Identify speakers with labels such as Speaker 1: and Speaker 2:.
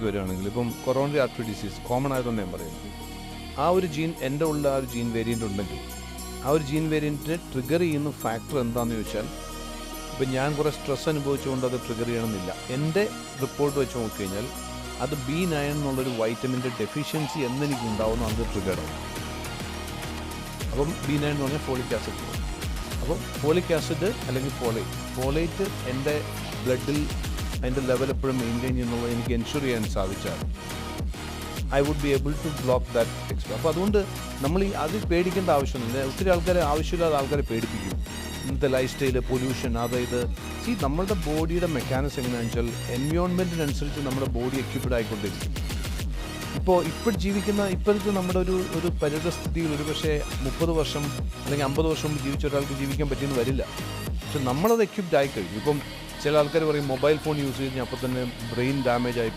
Speaker 1: ഡിസീസിലേക്ക് വരികയാണെങ്കിൽ ഇപ്പം coronary artery disease common ആയതുകൊണ്ട് ഞാൻ പറയുന്നത് ആ ഒരു ജീൻ എന്റെ ഉള്ള ആ ഒരു ജീൻ വേരിയന്റ് ഉണ്ടെങ്കിൽ ആ ഒരു ജീൻ വേരിയന്റിനെ ട്രിഗർ ചെയ്യുന്ന ഫാക്ടർ എന്താണെന്ന് ചോദിച്ചാൽ ഇപ്പം ഞാൻ കുറേ സ്ട്രെസ് അനുഭവിച്ചുകൊണ്ട് അത് ട്രിഗർ ചെയ്യണമെന്നില്ല. എന്റെ റിപ്പോർട്ട് വെച്ച് നോക്കിക്കഴിഞ്ഞാൽ അത് ബി നയൻ എന്നുള്ളൊരു വൈറ്റമിന്റെ ഡെഫിഷ്യൻസി എന്നെനിക്ക് ഉണ്ടാവുന്ന അത് ട്രിഗർ ആവും. അപ്പം ബി നയൻ എന്ന് പറഞ്ഞാൽ ഫോളിക് ആസിഡ് അപ്പം ഫോളിക് ആസിഡ് അല്ലെങ്കിൽ ഫോളേറ്റ് ഫോളേറ്റ് എന്റെ ബ്ലഡിൽ അതിന്റെ ലെവൽ എപ്പോഴും മെയിന്റെയിൻ ചെയ്യുന്നുള്ളത് എനിക്ക് എൻഷുർ ചെയ്യാൻ സാധിച്ചാൽ I would be able to block that exper അപ്പോൾ അതുകൊണ്ട് നമ്മൾ ഈ അത് പേടിക്കേണ്ട ആവശ്യമൊന്നുമില്ല. ഒത്തിരി ആൾക്കാരെ ആവശ്യമില്ലാതെ ആൾക്കാരെ പേടിപ്പിക്കും. ഇന്നത്തെ ലൈഫ് സ്റ്റൈൽ പൊല്യൂഷൻ അതായത് ഈ നമ്മളുടെ ബോഡിയുടെ മെക്കാനിസം എങ്ങനെയാണെന്ന് വെച്ചാൽ എൻവയോൺമെന്റിനനുസരിച്ച് നമ്മുടെ ബോഡി എക്യുപ്ഡ് ആയിക്കൊണ്ടിരിക്കും. ഇപ്പോൾ ഇപ്പോൾ ജീവിക്കുന്ന ഇപ്പോഴത്തെ നമ്മുടെ ഒരു ഒരു പരിതസ്ഥിതിയിൽ ഒരു പക്ഷേ മുപ്പത് വർഷം അല്ലെങ്കിൽ അമ്പത് വർഷം ജീവിച്ച ഒരാൾക്ക് ജീവിക്കാൻ പറ്റിയെന്ന് വരില്ല. പക്ഷെ നമ്മളത് എക്യുപ്ഡ് ആയിക്കഴിഞ്ഞു. ഇപ്പം ചില ആൾക്കാർ പറയും മൊബൈൽ ഫോൺ യൂസ് കഴിഞ്ഞാൽ അപ്പോൾ തന്നെ ബ്രെയിൻ ഡാമേജ് ആയി